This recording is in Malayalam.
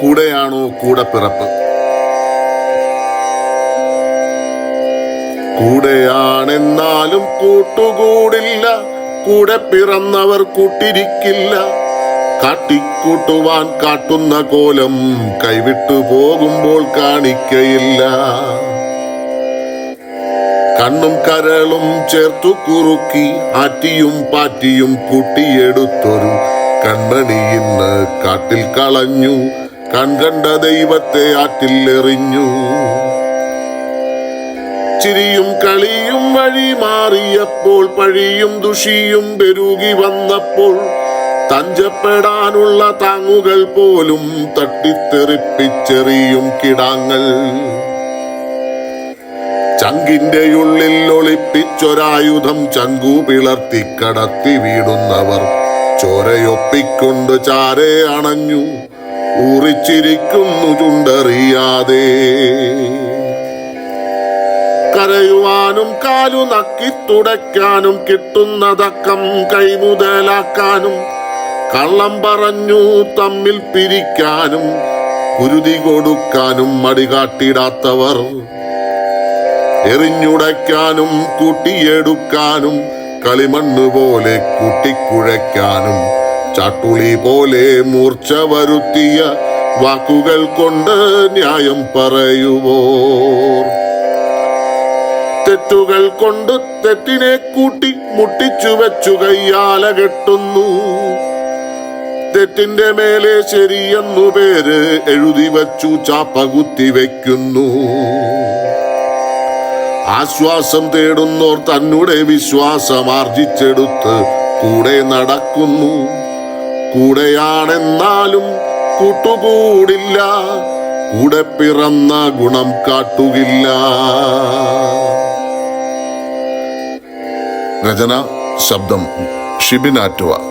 കൂടെയാണോ കൂടെ പിറപ്പ്? കൂടെയാണെന്നാലും കൂട്ടുകൂടില്ല കൂടെ പിറന്നവർ കൂട്ടിരിക്കില്ല. കാട്ടിക്കൂട്ടുവാൻ കാട്ടുന്ന കോലം കൈവിട്ടു പോകുമ്പോൾ കാണിക്കയില്ല. കണ്ണും കരളും ചേർത്തു കുറുക്കി ആറ്റിയും പാറ്റിയും കൂട്ടിയെടുത്തൊരു കൺമണി ഇന്ന് കാട്ടിൽ കളഞ്ഞു. കൺകണ്ട ദൈവത്തെ ആറ്റില്ലെറിഞ്ഞു ചിരിയും കളിയും വഴി മാറിയപ്പോൾ പഴിയും ദുഷിയും പെരുകി വന്നപ്പോൾ തഞ്ചപ്പെടാനുള്ള താങ്ങുകൾ പോലും തട്ടിത്തെറിപ്പിച്ചെറിയും കിടാങ്ങൾ ചങ്കിന്റെ ഉള്ളിൽ ഒളിപ്പിച്ചൊരായുധം ചങ്കു പിളർത്തി കടത്തി വീടുന്നവർ ചോരയൊപ്പിക്കൊണ്ട് ചാരെ അണഞ്ഞു. ഊറിച്ചിരിക്കുന്നു ചുണ്ടറിയാതെ. കരയുവാനും കാലു നക്കി തുടയ്ക്കാനും കിട്ടുന്നതക്കം കൈമുതലാക്കാനും കള്ളം പറഞ്ഞു തമ്മിൽ പിരിക്കാനും കുരുതി കൊടുക്കാനും മടികാട്ടിടാത്തവർ എറിഞ്ഞുടയ്ക്കാനും കൂട്ടിയെടുക്കാനും കളിമണ്ണ് പോലെ കൂട്ടിക്കുഴയ്ക്കാനും ചാട്ടുളി പോലെ മൂർച്ച വരുത്തിയ വാക്കുകൾ കൊണ്ട് ന്യായം പറയുവോർ. തെറ്റുകൾ കൊണ്ട് തെറ്റിനെ കൂട്ടി മുട്ടിച്ചു വെച്ചു കയ്യാല കെട്ടുന്നു. തെറ്റിന്റെ മേലെ ശരിയെന്നു പേര് എഴുതി വച്ചു ചാപ്പകുത്തി വെക്കുന്നു. ആശ്വാസം തേടുന്നോർ തന്നുടെ വിശ്വാസം ആർജിച്ചെടുത്ത് കൂടെ നടക്കുന്നു. കൂടെയാണെന്നാലും കൂട്ടുകൂടില്ല. കൂടെ പിറന്ന ഗുണം കാട്ടുകില്ല. രചന ശബ്ദം ഷിബിൻ ആറ്റുവ